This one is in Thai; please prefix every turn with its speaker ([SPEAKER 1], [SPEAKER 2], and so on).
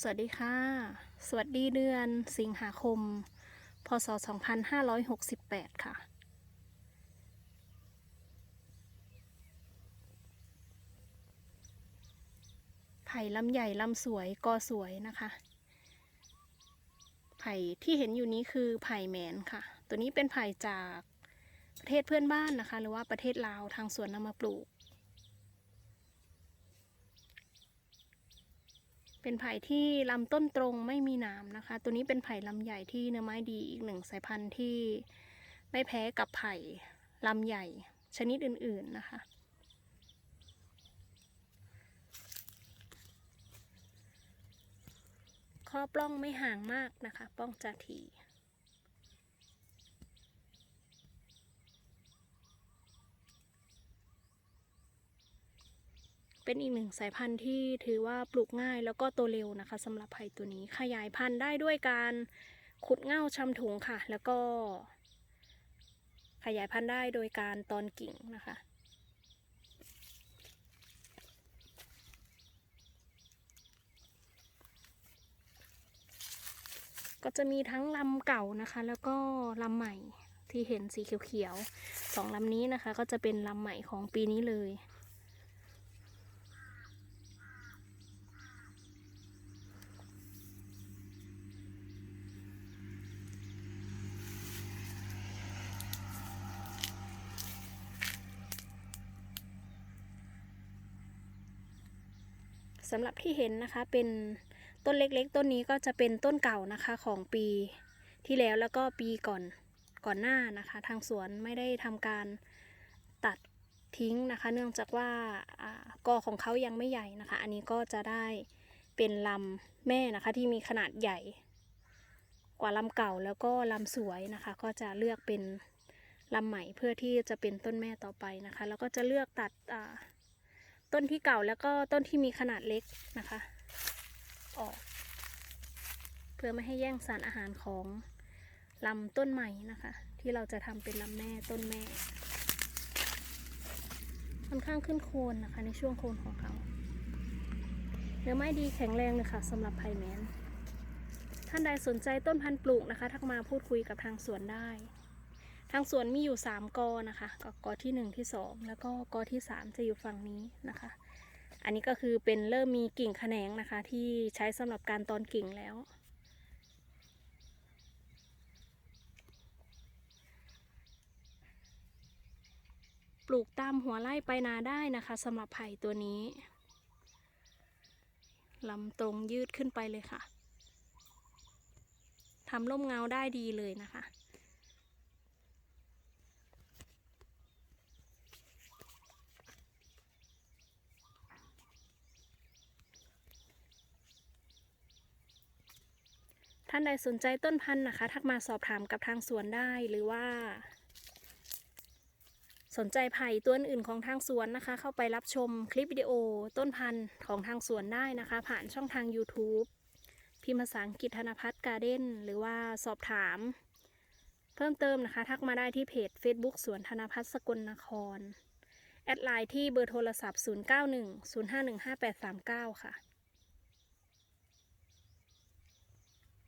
[SPEAKER 1] สวัสดีค่ะ สวัสดีเดือนสิงหาคม พศ 2568 ค่ะ ไผ่ลำใหญ่ลำสวยกอสวยนะคะ ไผ่ที่เห็นอยู่นี้คือไผ่แหมนค่ะ ตัวนี้เป็นไผ่จากประเทศเพื่อนบ้านนะคะ หรือว่าประเทศลาวทางสวนนำมาปลูก เป็นไผ่ที่ลำต้นตรงไม่มีหนามนะคะ ตัวนี้เป็นไผ่ลำใหญ่ที่เนื้อไม้ดีอีกหนึ่งสายพันธุ์ที่ไม่แพ้กับไผ่ลำใหญ่ชนิดอื่นๆนะคะ ข้อปล้องไม่ห่างมากนะคะ ป้องจะที เป็นอีกหนึ่งสายพันธุ์ที่ถือว่าปลูกง่ายแล้วก็โตเร็วนะคะสำหรับไผ่ตัวนี้ขยายพันธุ์ได้ด้วยการขุดเง่าชำถุงค่ะ แล้วก็ ขยายพันธุ์ได้โดยการตอนกิ่งนะคะก็จะมีทั้งลำเก่านะคะ แล้วก็ลำใหม่ที่เห็นสีเขียวๆสองลำนี้นะคะ ก็จะเป็นลำใหม่ของปีนี้เลย สำหรับที่เห็นนะคะเป็นต้นเล็กๆ ต้นนี้ก็จะเป็นต้นเก่านะคะของปีที่แล้วแล้วก็ปีก่อนก่อนหน้านะคะ ทางสวนไม่ได้ทำการตัดทิ้งนะคะ เนื่องจากว่ากอของเขายังไม่ใหญ่นะคะ อันนี้ก็จะได้เป็นลำแม่นะคะที่มีขนาดใหญ่ กว่าลำเก่าแล้วก็ลำสวยนะคะ ก็จะเลือกเป็นลำใหม่เพื่อที่จะเป็นต้นแม่ต่อไปนะคะ แล้วก็จะเลือกตัดอ ต้นที่เก่าแล้วก็ต้นที่มีขนาดเล็กนะคะ ออก เพื่อไม่ให้แย่งสารอาหารของลำต้นใหม่นะคะ ที่เราจะทำเป็นลำแม่ต้นแม่ค่อนข้างขึ้นโคนนะคะ ในช่วงโคนของเขาเนื้อไม้ดีแข็งแรงเลยค่ะสำหรับไพแมนท่านใดสนใจต้นพันธุ์ปลูกนะคะ ทักมาพูดคุยกับทางสวนได้ ทางสวนมีอยู่ 3 กอนะคะกกอที่ 1 ที่ 2 แล้วก็กอที่ 3 จะอยู่ฝั่งนี้นะคะ อันนี้ก็คือเป็นเริ่มมีกิ่งแขนงนะคะ ที่ใช้สำหรับการตอนกิ่งแล้ว ปลูกตามหัวไร่ไปนาได้นะคะสำหรับไผ่ตัวนี้ลำตรงยืดขึ้นไปเลยค่ะทำร่มเงาได้ดีเลยนะคะ ท่านใดสนใจต้นพันธุ์นะคะ ทักมาสอบถามกับทางสวนได้หรือว่า สนใจไผ่ตัวอื่นของทางสวนนะคะ เข้าไปรับชมคลิปวิดีโอต้นพันธุ์ของทางสวนได้นะคะ ผ่านช่องทาง YouTube พิมพ์ภาษาอังกฤษธนพัฒน์การ์เด้นหรือว่าสอบถาม เพิ่มเติมนะคะ ทักมาได้ที่เพจ Facebook สวนธนพัฒน์สกลนคร แอดไลน์ที่เบอร์โทรศัพท์ 0910515839 ค่ะ